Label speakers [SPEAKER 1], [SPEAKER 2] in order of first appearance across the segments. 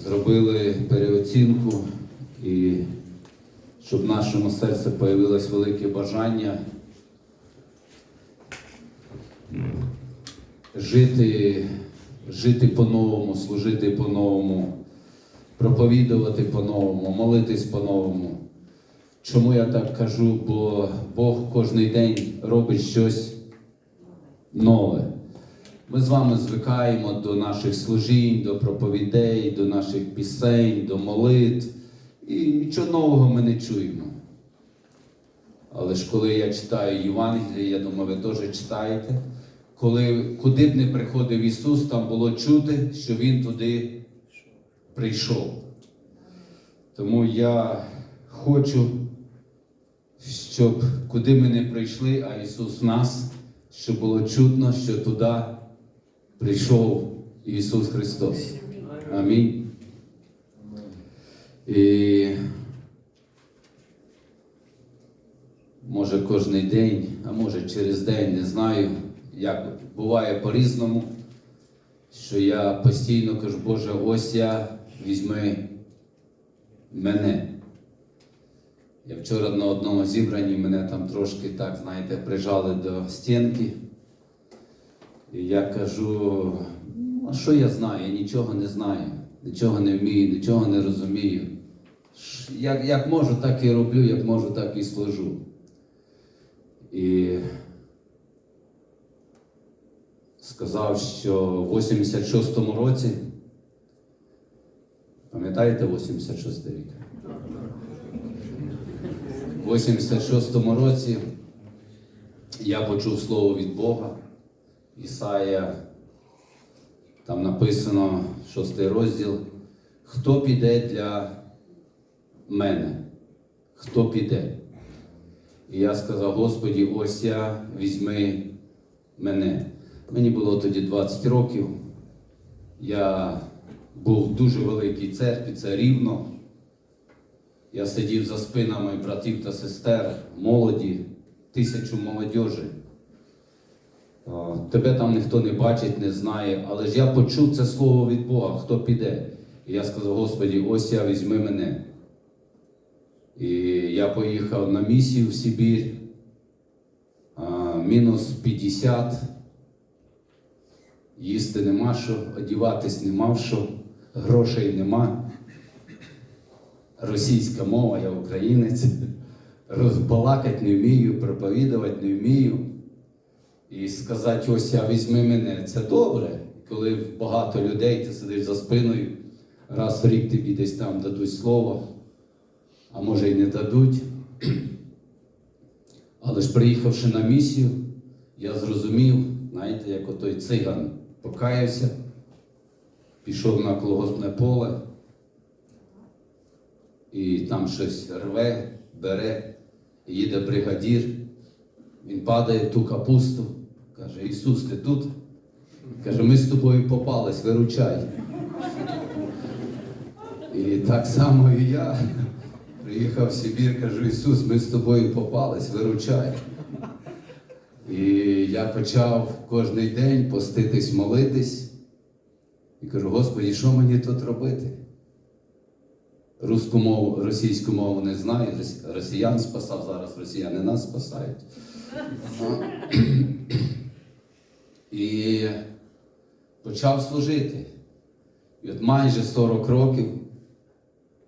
[SPEAKER 1] зробили переоцінку і щоб в нашому серці появилось велике бажання жити, жити по-новому, служити по-новому, проповідувати по-новому, молитись по-новому. Чому я так кажу? Бо Бог кожен день робить щось нове. Ми з вами звикаємо до наших служінь, до проповідей, до наших пісень, до молитв. І нічого нового ми не чуємо. Але ж коли я читаю Євангеліє, я думаю, ви теж читаєте. Коли куди б не приходив Ісус, там було чути, що Він туди прийшов. Тому я хочу, щоб куди ми не прийшли, а Ісус в нас, щоб було чутно, що туди прийшов Ісус Христос. Амінь. І може кожен день, а може через день, не знаю, як буває по-різному, що я постійно кажу, Боже, ось я візьми мене. Я вчора на одному зібранні мене там трошки так, знаєте, прижали до стінки. І я кажу, «Ну, а що я знаю? Я нічого не знаю, нічого не вмію, нічого не розумію. Як, як можу, так і роблю, як можу, так і служу. І сказав, що в 86-му році, пам'ятаєте 86 рік? В 86-му році я почув слово від Бога. Ісая, там написано шостий розділ. Хто піде для мене? Хто піде? І я сказав, Господі, ось я візьми мене. Мені було тоді 20 років. Я був в дуже великій церкві, це рівно. Я сидів за спинами братів та сестер, молоді, тисячу молодіжі. Тебе там ніхто не бачить, не знає, але ж я почув це слово від Бога, хто піде. І я сказав, Господі, ось я візьми мене. І я поїхав на місію в Сибір, мінус 50, їсти нема що, одіватись нема в що, грошей нема. Російська мова, я українець, розбалакати не вмію, проповідувати не вмію. І сказати, ось я візьми мене, це добре. Коли багато людей, ти сидиш за спиною, раз в рік тобі десь там дадуть слово, а може й не дадуть. Але ж приїхавши на місію, я зрозумів, знаєте, як отой циган покаявся, пішов на колгоспне поле і там щось рве, бере, їде бригадір. Він падає в ту капусту, каже, Ісус, ти тут? Каже, ми з тобою попались, виручай. І так само і я приїхав в Сибір, кажу, Ісус, ми з тобою попались, виручай. І я почав кожен день поститись, молитись. І кажу, Господи, що мені тут робити? Русську мову, російську мову не знаю, росіян спасав, зараз росіяни нас спасають. І почав служити. І от майже 40 років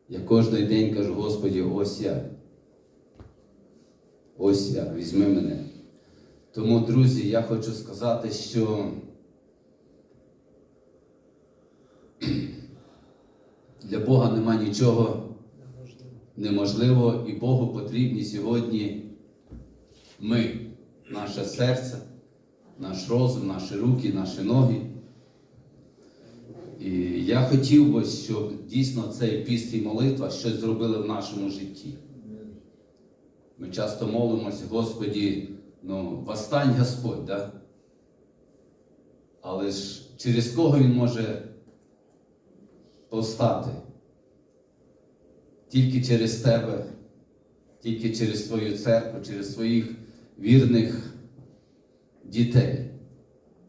[SPEAKER 1] я кожен день кажу, Господі, ось я. Ось я, візьми мене. Тому, друзі, я хочу сказати, що для Бога нема нічого неможливого, і Богу потрібні сьогодні ми, наше серце, наш розум, наші руки, наші ноги. І я хотів би, щоб дійсно цей піст і молитва щось зробили в нашому житті. Ми часто молимося, Господі, ну, восстань Господь, да? але ж через кого Він може повстати? Тільки через тебе, тільки через свою церкву, через своїх вірних дітей.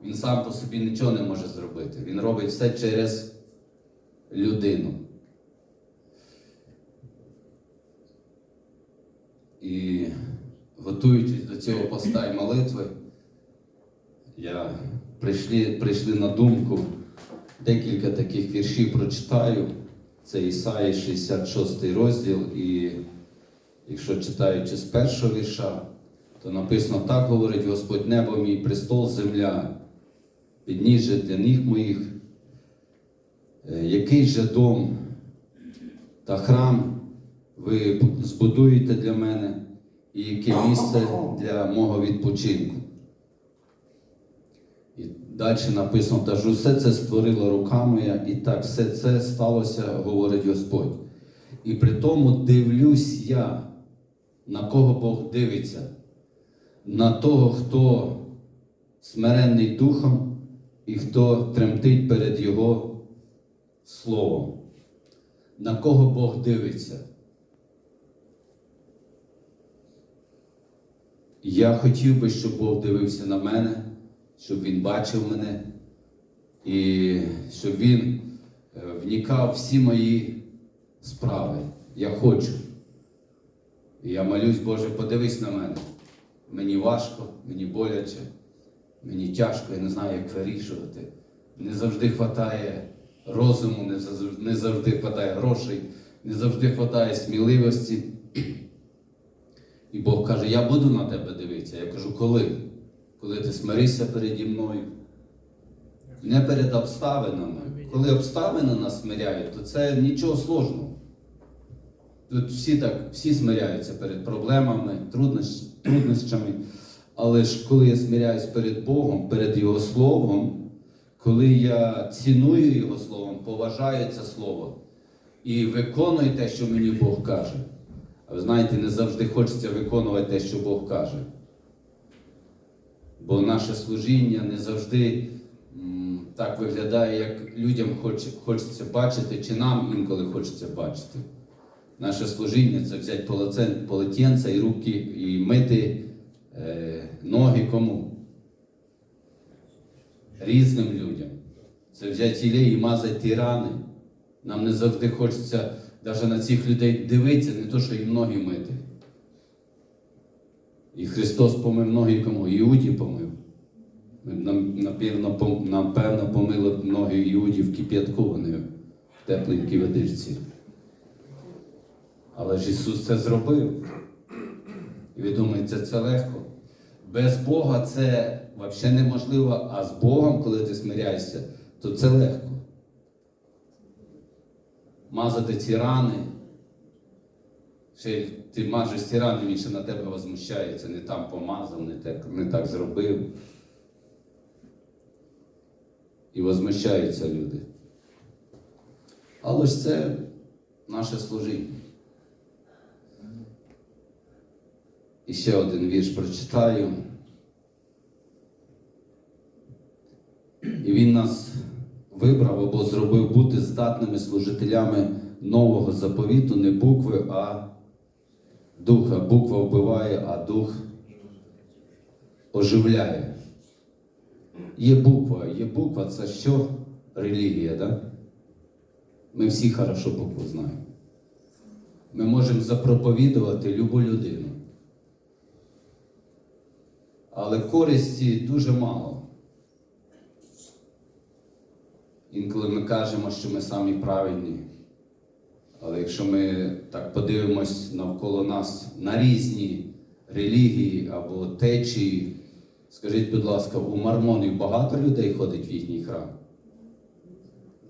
[SPEAKER 1] Він сам по собі нічого не може зробити. Він робить все через людину. І готуючись до цього поста і молитви, я прийшли, прийшли на думку декілька таких віршів прочитаю. Це Ісаї 66 розділ, і якщо читаючи з першого вірша, то написано так говорить Господь небо мій, престол, земля, підніжжя для ніг моїх, Е, який же дом та храм ви збудуєте для мене, і яке місце для мого відпочинку. І далі написано, та ж усе це створила рука моя, і так все це сталося, говорить Господь. І при тому дивлюсь я, на кого Бог дивиться, на того, хто смиренний духом і хто тремтить перед Його Словом. На кого Бог дивиться? Я хотів би, щоб Бог дивився на мене, щоб Він бачив мене, і щоб Він е, вникав всі мої справи. Я хочу. Я молюсь, Боже, подивись на мене. Мені важко, мені боляче, мені тяжко, я не знаю, як вирішувати. Не завжди вистачає розуму, не завжди, не завжди вистачає грошей, не завжди вистачає сміливості. І Бог каже, я буду на тебе дивитися. Я кажу, коли? Коли ти смиришся переді мною. Не перед обставинами. Коли обставини нас смиряють, то це нічого сложного. Тут всі так, всі смиряються перед проблемами, труднощ, труднощами. Але ж коли я смиряюсь перед Богом, перед Його Словом, коли я ціную Його Словом, поважаю це Слово і виконую те, що мені Бог каже. А ви знаєте, не завжди хочеться виконувати те, що Бог каже. Бо наше служіння не завжди м, так виглядає, як людям хоч, хочеться бачити, чи нам інколи хочеться бачити. Наше служіння це взяти полотен- полотенця і руки і мити е, ноги кому? Різним людям. Це взяти ілей і мазати ті рани. Нам не завжди хочеться навіть на цих людей дивитися, не то, що їм ноги мити. І Христос помив ноги кому? Іуді помив. Напевно, напевно, помили ноги Іуді в кип'ятку, вони в тепленькій водичці. Але ж Ісус це зробив. І ви думаєте, це легко. Без Бога це взагалі неможливо, а з Богом, коли ти смиряєшся, то це легко. Мазати ці рани. Ще ти мажеш ці рани, він ще на тебе возмущається, не там помазав, не так, не так зробив. І возмущаються люди. Але ж це наше служіння. І ще один вірш прочитаю. І він нас вибрав або зробив бути здатними служителями нового заповіту, не букви, а духа. Буква вбиває, а дух оживляє. Є буква. Є буква це що? Релігія, да? Ми всі хорошо букву знаємо. Ми можемо запроповідувати любу людину. Але користі дуже мало. Інколи ми кажемо, що ми самі правильні. Але якщо ми так подивимось навколо нас на різні релігії або течії, скажіть, будь ласка, у Мармонів багато людей ходить в їхній храм?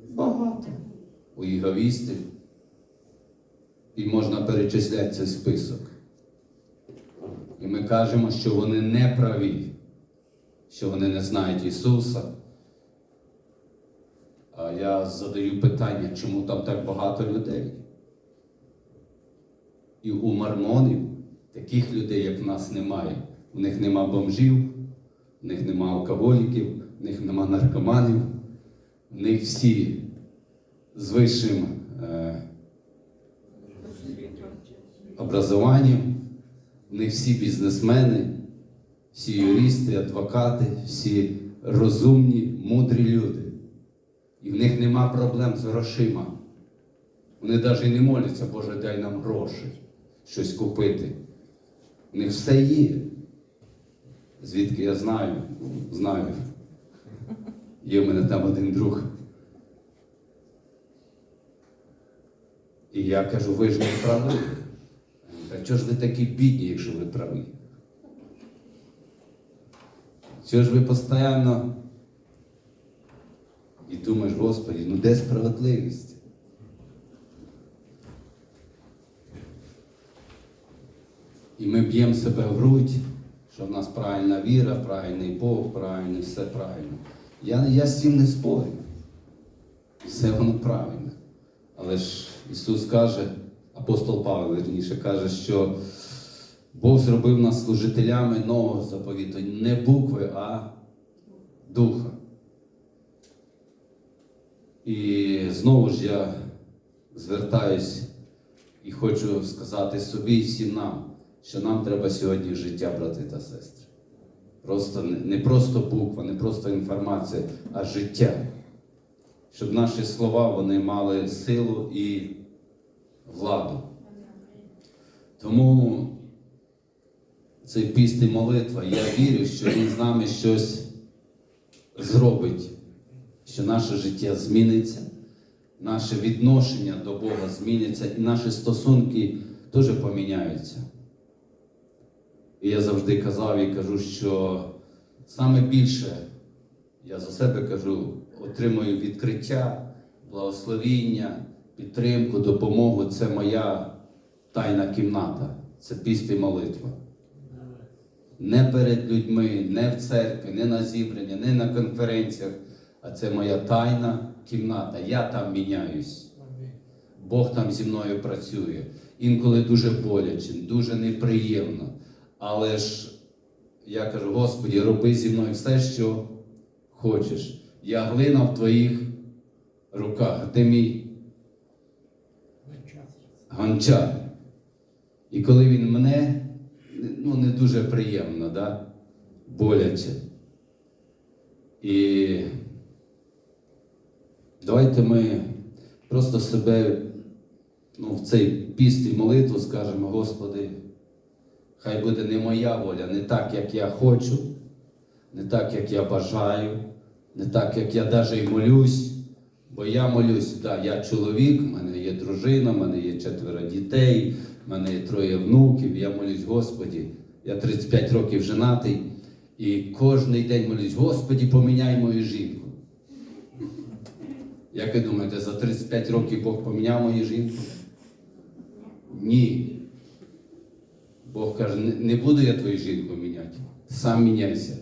[SPEAKER 1] Багато. У іговістів. І можна перечисляти цей список. І ми кажемо, що вони не праві, що вони не знають Ісуса. А я задаю питання, чому там так багато людей? І у мармонів таких людей, як в нас, немає. У них нема бомжів, у них нема алкоголіків, у них нема наркоманів, у них всі з вищим е, образованням, них всі бізнесмени, всі юристи, адвокати, всі розумні, мудрі люди. І в них нема проблем з грошима. Вони навіть не моляться, Боже, дай нам гроші, щось купити. У них все є. Звідки я знаю? Знаю. Є в мене там один друг. І я кажу, ви ж не праві. Так чого ж ви такі бідні, якщо ви праві? Чого ж ви постійно і думаєш, Господи, ну де справедливість? І ми б'ємо себе в грудь, що в нас правильна віра, правильний Бог, правильний, все правильно. Я, я з цим не спорю. Все воно правильно. Але ж Ісус каже, апостол Павло верніше каже, що Бог зробив нас служителями нового заповіту, не букви, а духа. І знову ж я звертаюсь і хочу сказати собі і всім нам, що нам треба сьогодні життя, брати та сестри. Просто не, просто буква, не просто інформація, а життя. Щоб наші слова вони мали силу і владу. Тому цей піст і молитва, я вірю, що він з нами щось зробить, що наше життя зміниться, наше відношення до Бога зміниться, і наші стосунки теж поміняються. І я завжди казав і кажу, що саме більше, я за себе кажу, отримую відкриття, благословіння, підтримку, допомогу. Це моя тайна кімната, це піст молитва. Не перед людьми, не в церкві, не на зібрання, не на конференціях, а це моя тайна кімната. Я там міняюсь. Бог там зі мною працює. Інколи дуже боляче, дуже неприємно. Але ж я кажу, Господі, роби зі мною все, що хочеш. Я глина в твоїх руках, ти мій гончар. І коли він мене, ну не дуже приємно, да? боляче. І давайте ми просто себе ну, в цей піст і молитву скажемо, Господи, хай буде не моя воля, не так, як я хочу, не так, як я бажаю, не так, як я навіть і молюсь. Бо я молюсь, да, я чоловік, в мене є дружина, в мене є четверо дітей, в мене є троє внуків. Я молюсь, Господі, я 35 років женатий, і кожен день молюсь, Господі, поміняй мою жінку. Як ви думаєте, за 35 років Бог поміняв мою жінку? Ні. Бог каже, не буду я твою жінку міняти, сам міняйся.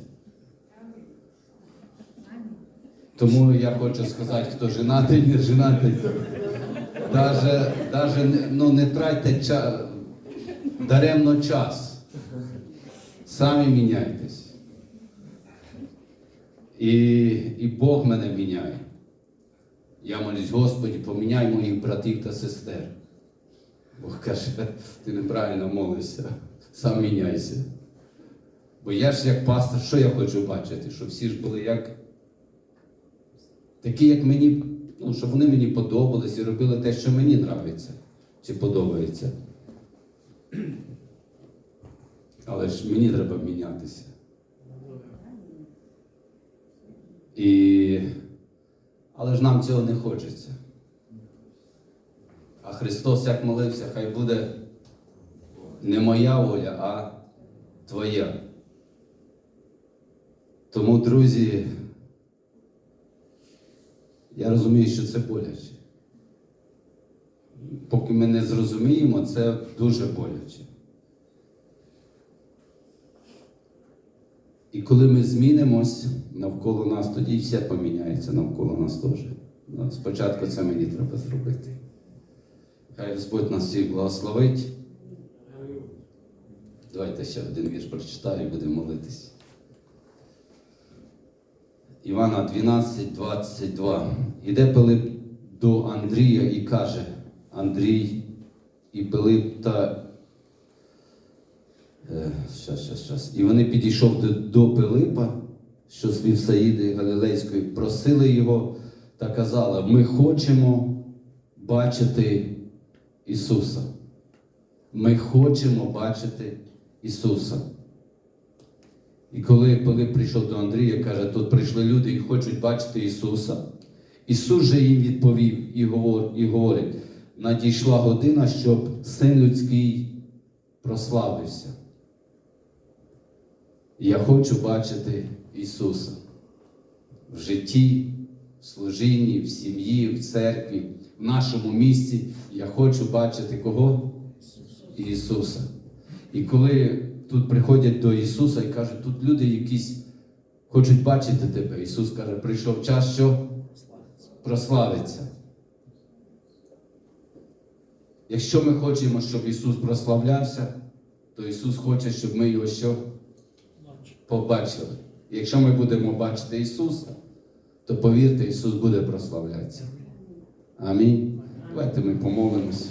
[SPEAKER 1] Тому я хочу сказати, хто женатий, не женатий. Даже, даже ну, не тратьте ча... даремно час. Самі міняйтесь. І, і Бог мене міняє. Я молюсь, Господі, поміняй моїх братів та сестер. Бог каже, ти неправильно молишся, сам міняйся. Бо я ж як пастор, що я хочу бачити? Щоб всі ж були як такі, як мені, ну, щоб вони мені подобались і робили те, що мені нравиться чи подобається. Але ж мені треба мінятися. І... Але ж нам цього не хочеться. А Христос як молився, хай буде не моя воля, а Твоя. Тому, друзі, я розумію, що це боляче. Поки ми не зрозуміємо, це дуже боляче. І коли ми змінимось навколо нас, тоді все поміняється навколо нас теж. Ну, Спочатку це мені треба зробити. Хай Господь нас всіх благословить. Давайте ще один вірш прочитаю і будемо молитись. Івана 12, 22. Іде Пилип до Андрія і каже: Андрій і Пилип та. Е, щас, щас, щас. І вони підійшов до, до Пилипа, що з Вівсаїди Галілейської, просили його та казала: ми хочемо бачити Ісуса. Ми хочемо бачити Ісуса. І коли Пилип прийшов до Андрія, каже, тут прийшли люди і хочуть бачити Ісуса. Ісус же їм відповів і говорить: надійшла година, щоб син людський прославився. Я хочу бачити Ісуса в житті, в служінні, в сім'ї, в церкві, в нашому місті. Я хочу бачити кого? Ісуса. І коли тут приходять до Ісуса і кажуть, тут люди якісь хочуть бачити тебе. Ісус каже, прийшов час, що прославиться. Якщо ми хочемо, щоб Ісус прославлявся, то Ісус хоче, щоб ми його що? Побачили. Якщо ми будемо бачити Ісуса, то повірте, Ісус буде прославлятися. Амінь. Давайте ми помолимося.